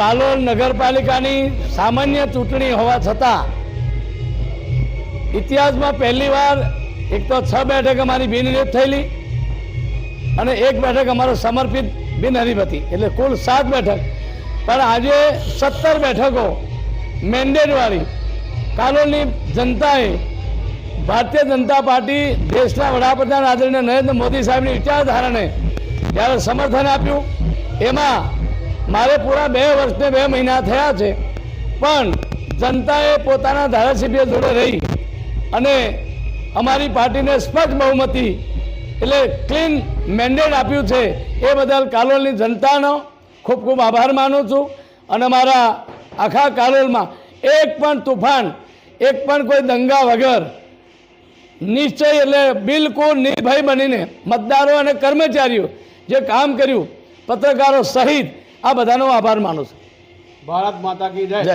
કાલોલ નગરપાલિકાની સામાન્ય ચૂંટણી હોવા છતાં ઇતિહાસમાં પહેલી વાર એક તો છ બેઠક અમારી બિનહરીફ થયેલી અને એક બેઠક અમારો સમર્પિત બિનહરીફ હતી એટલે કુલ સાત બેઠક. પણ આજે સત્તર બેઠકો મેન્ડેટવાળી કાલોલની જનતાએ ભારતીય જનતા પાર્ટી દેશના વડાપ્રધાન આદરણીય નરેન્દ્ર મોદી સાહેબની વિચારધારાને જ્યારે સમર્થન આપ્યું, એમાં મારે પૂરા બે વર્ષને બે મહિના થયા છે. પણ જનતાએ પોતાના ધારાસભ્ય જોડે રહી અને અમારી પાર્ટીને સ્પષ્ટ બહુમતી એટલે ક્લીન મેન્ડેટ આપ્યું છે એ બદલ કાલોલની જનતાનો ખૂબ ખૂબ આભાર માનું છું અને મારા આખા કાલોલમાં એક પણ તુફાન, એક પણ કોઈ દંગા વગર નિશ્ચય એટલે બિલકુલ નિર્ભય બનીને મતદારો અને કર્મચારીઓ જે કામ કર્યું, પત્રકારો સહિત આ બધાનો આભાર માનું છું. ભારત માતા કી જય. જય.